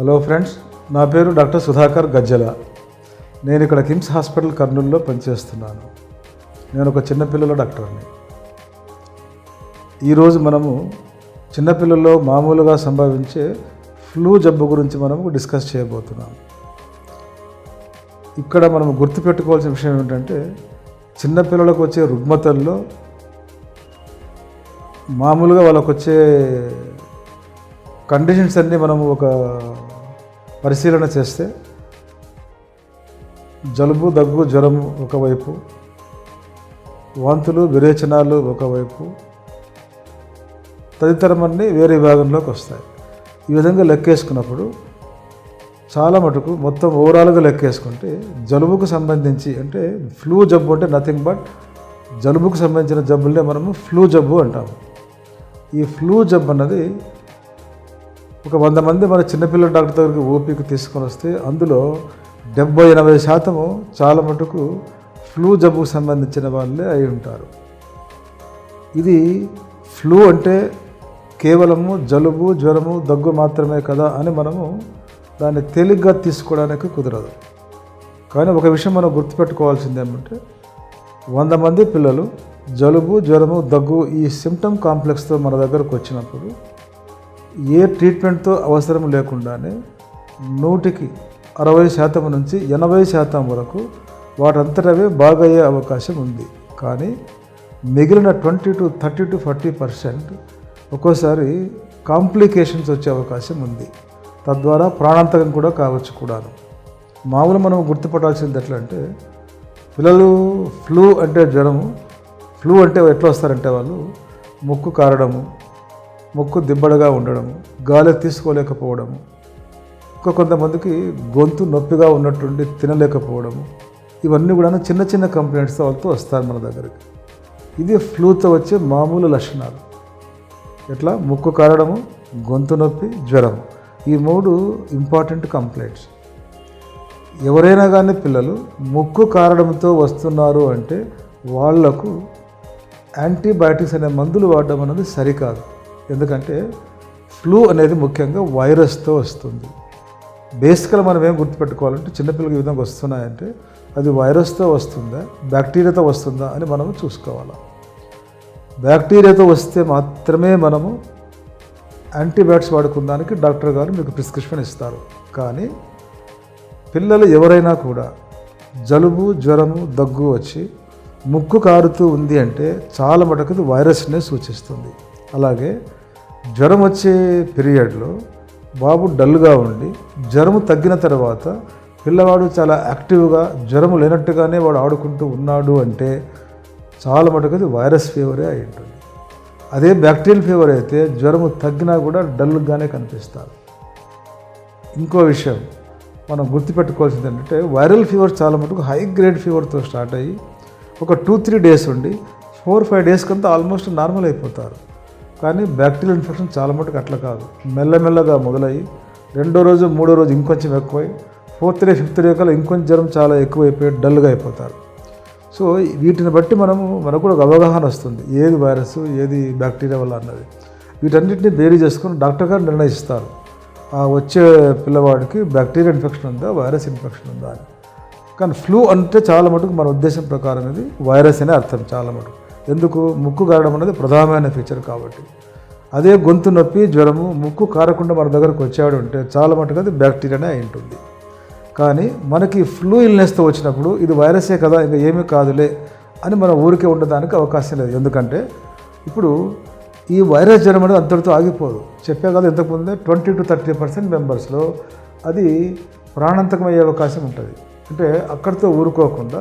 Hello friends నా పేరు doctor Sudhakar గజ్జల. నేను ఇక్కడ కిమ్స్ హాస్పిటల్ కర్నూలులో పనిచేస్తున్నాను. నేను ఒక చిన్నపిల్లల డాక్టర్ని. ఈరోజు మనము చిన్నపిల్లల్లో మామూలుగా సంభవించే ఫ్లూ జబ్బు గురించి మనము డిస్కస్ చేయబోతున్నాం. ఇక్కడ మనం గుర్తుపెట్టుకోవాల్సిన విషయం ఏంటంటే చిన్నపిల్లలకు వచ్చే రుగ్మతల్లో మామూలుగా వాళ్ళకు వచ్చే కండిషన్స్ అన్నీ మనము ఒక పరిశీలన చేస్తే జలుబు దగ్గు జ్వరము ఒకవైపు వాంతులు విరేచనాలు ఒకవైపు తదితరమన్నీ వేరే విభాగంలోకి వస్తాయి. ఈ విధంగా లెక్కేసుకున్నప్పుడు చాలా మటుకు మొత్తం ఓవరాల్గా లెక్కేసుకుంటే జలుబుకు సంబంధించి అంటే ఫ్లూ జబ్బు అంటే నథింగ్ బట్ జలుబుకు సంబంధించిన జబ్బులనే మనము ఫ్లూ జబ్బు అంటాము. ఈ ఫ్లూ జబ్బు అన్నది ఒక వంద మంది మన చిన్నపిల్లల డాక్టర్ దగ్గరికి ఓపిక తీసుకొని వస్తే అందులో డెబ్బై ఎనభై శాతము చాలా మటుకు ఫ్లూ జబ్బుకు సంబంధించిన వాళ్ళే అయి ఉంటారు. ఇది ఫ్లూ అంటే కేవలము జలుబు జ్వరము దగ్గు మాత్రమే కదా అని మనము దాన్ని తేలిగ్గా తీసుకోవడానికి కుదరదు. కానీ ఒక విషయం మనం గుర్తుపెట్టుకోవాల్సింది ఏమంటే వంద మంది పిల్లలు జలుబు జ్వరము దగ్గు ఈ సిమ్టమ్ కాంప్లెక్స్తో మన దగ్గరకు వచ్చినప్పుడు ఏ ట్రీట్మెంట్తో అవసరం లేకుండానే నూటికి అరవై శాతం నుంచి ఎనభై శాతం వరకు వాటంతటవే బాగయ్యే అవకాశం ఉంది. కానీ మిగిలిన twenty to thirty to forty percent ఒక్కోసారి కాంప్లికేషన్స్ వచ్చే అవకాశం ఉంది. తద్వారా ప్రాణాంతకం కూడా కావచ్చు కూడాను. మామూలు మనం గుర్తుపట్టాల్సింది ఎట్లా అంటే పిల్లలు ఫ్లూ అంటే జ్వరము ఫ్లూ అంటే ఎట్లా వస్తారంటే వాళ్ళు ముక్కు కారడము ముక్కు దిబ్బడగా ఉండడము గాలి తీసుకోలేకపోవడము ఇంకా కొంతమందికి గొంతు నొప్పిగా ఉన్నట్టుండి తినలేకపోవడము ఇవన్నీ కూడా చిన్న చిన్న కంప్లైంట్స్తో వాళ్ళతో వస్తారు మన దగ్గరికి. ఇది ఫ్లూతో వచ్చే మామూలు లక్షణాలు. ఎట్లా? ముక్కు కారడము గొంతు నొప్పి జ్వరం ఈ మూడు ఇంపార్టెంట్ కంప్లైంట్స్. ఎవరైనా కానీ పిల్లలు ముక్కు కారడంతో వస్తున్నారు అంటే వాళ్ళకు యాంటీబయాటిక్స్ అనే మందులు వాడడం అనేది సరికాదు. ఎందుకంటే ఫ్లూ అనేది ముఖ్యంగా వైరస్తో వస్తుంది. బేసికల్ మనం ఏం గుర్తుపెట్టుకోవాలంటే చిన్నపిల్లలకి ఈ విధంగా వస్తున్నాయంటే అది వైరస్తో వస్తుందా బ్యాక్టీరియాతో వస్తుందా అని మనము చూసుకోవాలి. బ్యాక్టీరియాతో వస్తే మాత్రమే మనము యాంటీబయాటిక్స్ వాడుకుందానికి డాక్టర్ గారు మీకు ప్రిస్క్రిప్షన్ ఇస్తారు. కానీ పిల్లలు ఎవరైనా కూడా జలుబు జ్వరము దగ్గు వచ్చి ముక్కు కారుతూ ఉంది అంటే చాలా మటుకు ఇది వైరస్నే సూచిస్తుంది. అలాగే జ్వరం వచ్చే పీరియడ్లో బాబు డల్గా ఉండి జ్వరము తగ్గిన తర్వాత పిల్లవాడు చాలా యాక్టివ్గా జ్వరం లేనట్టుగానే వాడు ఆడుకుంటూ ఉన్నాడు అంటే చాలా మటుకు అది వైరస్ ఫీవరే అయి ఉంటుంది. అదే బ్యాక్టీరియల్ ఫీవర్ అయితే జ్వరము తగ్గినా కూడా డల్గానే కనిపిస్తారు ఇంకో విషయం మనం గుర్తుపెట్టుకోవాల్సింది ఏంటంటే వైరల్ ఫీవర్ చాలా మటుకు హై గ్రేడ్ ఫీవర్తో స్టార్ట్ అయ్యి ఒక టూ త్రీ డేస్ ఉండి ఫోర్ ఫైవ్ డేస్ కంతా ఆల్మోస్ట్ నార్మల్ అయిపోతారు. కానీ బ్యాక్టీరియల్ ఇన్ఫెక్షన్ చాలా మటుకు అట్లా కాదు. మెల్లమెల్లగా మొదలయ్యి రెండో రోజు మూడో రోజు ఇంకొంచెం ఎక్కువై ఫోర్త్ డే ఫిఫ్త్ డే కల్లా ఇంకొంచెం జ్వరం చాలా ఎక్కువైపోయి డల్గా అయిపోతారు. సో వీటిని బట్టి మనము మనకు కూడా ఒక అవగాహన వస్తుంది. ఏది వైరస్ ఏది బ్యాక్టీరియా వల్ల అన్నది. వీటన్నిటిని బేరీ చేసుకుని డాక్టర్ గారు నిర్ణయిస్తారు. ఆ వచ్చే పిల్లవాడికి బ్యాక్టీరియా ఇన్ఫెక్షన్ ఉందా వైరస్ ఇన్ఫెక్షన్ ఉందా అని. కానీ ఫ్లూ అంటే చాలా మటుకు మన ఉద్దేశం ప్రకారం ఇది వైరస్ అనే అర్థం చాలా మటుకు. ఎందుకు? ముక్కు కారడం అనేది ప్రధానమైన ఫీచర్ కాబట్టి. అదే గొంతు నొప్పి జ్వరము ముక్కు కారకుండా మన దగ్గరకు వచ్చాడు అంటే చాలా మటుకు అది బ్యాక్టీరియానే అయి ఉంటుంది కానీ మనకి ఫ్లూ ఇల్నెస్తో వచ్చినప్పుడు ఇది వైరసే కదా ఇంకా ఏమీ కాదులే అని మనం ఊరికే ఉండడానికి అవకాశం లేదు. ఎందుకంటే ఇప్పుడు ఈ వైరస్ జ్వరం అనేది అంతటితో ఆగిపోదు. చెప్పే కదా ఇంతకుముందే ట్వంటీ టు థర్టీ పర్సెంట్ మెంబర్స్లో అది ప్రాణాంతకం అయ్యే అవకాశం ఉంటుంది. అంటే అక్కడితో ఊరుకోకుండా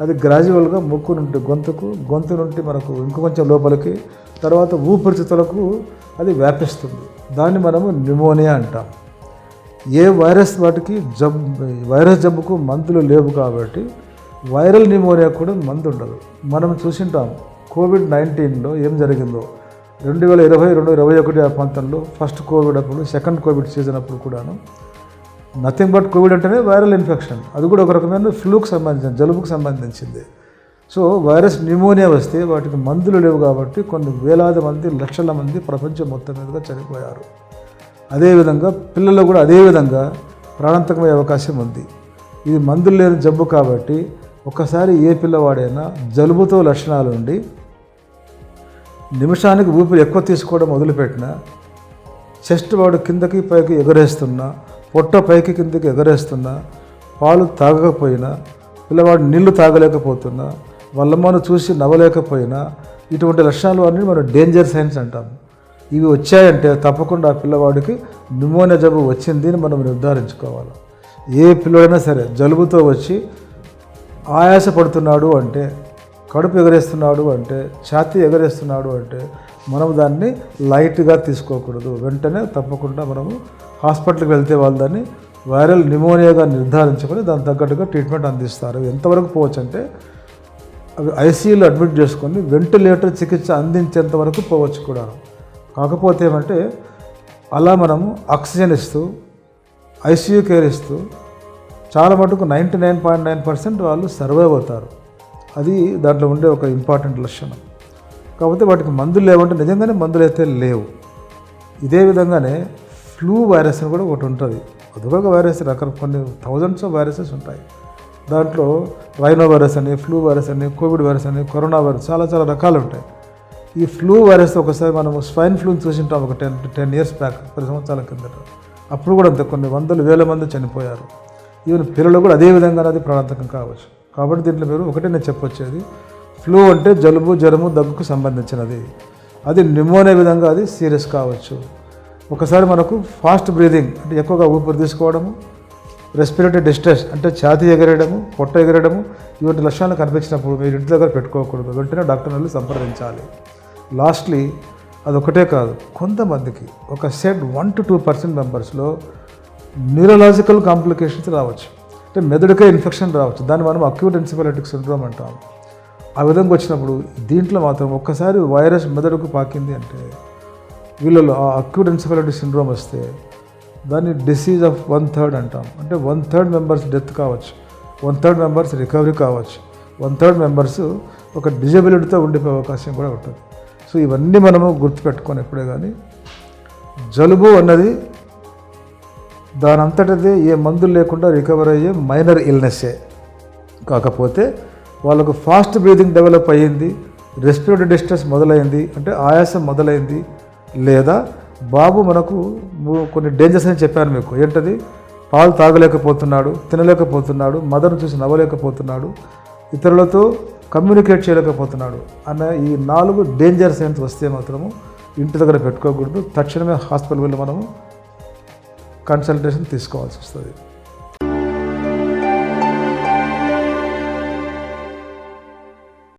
అది గ్రాడ్యువల్గా ముక్కు నుండి గొంతుకు గొంతు నుండి మనకు ఇంకొంచెం లోపలికి తర్వాత ఊపిరితిత్తులకు అది వ్యాపిస్తుంది. దాన్ని మనము న్యూమోనియా అంటాం. ఏ వైరస్ వాటికి జబ్ వైరస్ జబ్బుకు మందులు లేవు కాబట్టి వైరల్ న్యూమోనియా కూడా మందు ఉండదు మనం చూసింటాం కోవిడ్ నైన్టీన్లో ఏం జరిగిందో. రెండు వేల ఇరవై రెండు ఇరవై ఒకటి ఆ ప్రాంతంలో ఫస్ట్ కోవిడ్ అప్పుడు సెకండ్ కోవిడ్ సీజన్ అప్పుడు కూడాను నథింగ్ బట్ కోవిడ్ అంటేనే వైరల్ ఇన్ఫెక్షన్ అది కూడా ఒక రకమైన ఫ్లూకి సంబంధించిన జలుబుకు సంబంధించింది. సో వైరస్ న్యూమోనియా వస్తే వాటికి మందులు లేవు కాబట్టి కొన్ని వేలాది మంది లక్షల మంది ప్రపంచం మొత్తం మీదుగా చనిపోయారు. అదేవిధంగా పిల్లల్లో కూడా అదేవిధంగా ప్రాణాంతకమయ్యే అవకాశం ఉంది. ఇది మందులు లేని జబ్బు కాబట్టి ఒకసారి ఏ పిల్లవాడైనా జలుబుతో లక్షణాలు ఉండి నిమిషానికి ఊపిరి ఎక్కువ తీసుకోవడం మొదలుపెట్టినా చెస్ట్ వాడు కిందకి పైకి ఎగరేస్తున్నా పొట్ట పైకి కిందకి ఎగరేస్తున్నా పాలు తాగకపోయినా పిల్లవాడు నీళ్ళు తాగలేకపోతున్నా వల్లమ్మను చూసి నవ్వలేకపోయినా ఇటువంటి లక్షణాలు అన్నీ మనం డేంజర్ సైన్స్ అంటాం. ఇవి వచ్చాయంటే తప్పకుండా ఆ పిల్లవాడికి న్యూమోనియా జబ్బు వచ్చింది అని మనం నిర్ధారించుకోవాలి. ఏ పిల్లడైనా సరే జలుబుతో వచ్చి ఆయాస పడుతున్నాడు అంటే కడుపు ఎగరేస్తున్నాడు అంటే ఛాతీ ఎగరేస్తున్నాడు అంటే మనం దాన్ని లైట్గా తీసుకోకూడదు. వెంటనే తప్పకుండా మనము హాస్పిటల్కి వెళ్తే వాళ్ళు దాన్ని వైరల్ నిమోనియాగా నిర్ధారించుకొని దానికి తగ్గట్టుగా ట్రీట్మెంట్ అందిస్తారు. ఎంతవరకు పోవచ్చు అంటే అవి ఐసీయూలో అడ్మిట్ చేసుకొని వెంటిలేటర్ చికిత్స అందించేంత వరకు పోవచ్చు కూడా. కాకపోతే ఏమంటే అలా మనము ఆక్సిజన్ ఇస్తూ ఐసీయూ కేర్ ఇస్తూ చాలా మటుకు ninety nine point nine percent వాళ్ళు సర్వైవ్ అవుతారు. అది దాంట్లో ఉండే ఒక ఇంపార్టెంట్ లక్షణం. కాకపోతే వాటికి మందులు లేవంటే నిజంగానే మందులు అయితే లేవు. ఇదే విధంగానే ఫ్లూ వైరస్ అని కూడా ఒకటి ఉంటుంది. అదొక వైరస్ రకరకాల కొన్ని థౌజండ్స్ ఆఫ్ వైరసెస్ ఉంటాయి. దాంట్లో రైనో వైరస్ అని ఫ్లూ వైరస్ అని కోవిడ్ వైరస్ అని కరోనా వైరస్ చాలా చాలా రకాలు ఉంటాయి. ఈ ఫ్లూ వైరస్ ఒకసారి మనం స్వైన్ ఫ్లూని చూసింటాం ఒక టెన్ టెన్ ఇయర్స్ బ్యాక్ పది సంవత్సరాల కిందట. అప్పుడు కూడా అంతే కొన్ని వందలు వేల మంది చనిపోయారు. ఈవెన్ పిల్లలు కూడా అదే విధంగా అది ప్రాణాంతకం కావచ్చు. కాబట్టి దీంట్లో మీరు ఒకటే నేను చెప్పొచ్చేది. ఫ్లూ అంటే జలుబు జ్వరము దగ్గుకు సంబంధించినది. అది న్యూమోనియా విధంగా అది సీరియస్ కావచ్చు. ఒకసారి మనకు ఫాస్ట్ బ్రీదింగ్ అంటే ఎక్కువగా ఊపిరి తీసుకోవడము రెస్పిరేటరీ డిస్ట్రెస్ అంటే ఛాతీ ఎగరేయడము పొట్ట ఎగరేయడము ఇటువంటి లక్షణాలు కనిపించినప్పుడు మీరు ఇంటి దగ్గర పెట్టుకోకూడదు. వెంటనే డాక్టర్ వెళ్ళి సంప్రదించాలి. లాస్ట్లీ అదొకటే కాదు కొంతమందికి ఒక set one to two percent మెంబర్స్లో న్యూరలాజికల్ కాంప్లికేషన్స్ రావచ్చు. అంటే మెదడుకే ఇన్ఫెక్షన్ రావచ్చు. దాన్ని మనం అక్యూట్ ఎన్సిఫాలిటిక్ సిండ్రోమ్ అంటాం. ఆ విధంగా వచ్చినప్పుడు దీంట్లో మాత్రం ఒక్కసారి వైరస్ మెదడుకు పాకింది అంటే వీళ్ళలో ఆ అక్యూట్ ఎన్సెఫాలిటీ సిండ్రోమ్ వస్తే దాన్ని డిసీజ్ ఆఫ్ వన్ థర్డ్ అంటాం. అంటే వన్ థర్డ్ మెంబర్స్ డెత్ కావచ్చు. వన్ థర్డ్ మెంబర్స్ రికవరీ కావచ్చు. వన్ థర్డ్ మెంబర్స్ ఒక డిజబిలిటీతో ఉండిపోయే అవకాశం కూడా ఉంటుంది. సో ఇవన్నీ మనము గుర్తుపెట్టుకొని ఎప్పుడే కానీ జలుబు అన్నది దాని ఏ మందులు లేకుండా రికవర్ అయ్యే మైనర్ ఇల్నెస్సే కాకపోతే వాళ్ళకు ఫాస్ట్ బ్రీదింగ్ డెవలప్ అయ్యింది రెస్పిరేటరీ డిస్ట్రెస్ మొదలైంది అంటే ఆయాసం మొదలైంది లేదా బాబు మనకు కొన్ని డేంజర్స్ అని చెప్పాను మీకు. ఏంటది? పాలు తాగలేకపోతున్నాడు తినలేకపోతున్నాడు మదర్ను చూసి నవ్వలేకపోతున్నాడు ఇతరులతో కమ్యూనికేట్ చేయలేకపోతున్నాడు అన్న ఈ నాలుగు డేంజర్ సైన్స్ వస్తే మాత్రము ఇంటి దగ్గర పెట్టుకోకూడదు. తక్షణమే హాస్పిటల్ వెళ్ళి మనము కన్సల్టేషన్ తీసుకోవాల్సి వస్తుంది.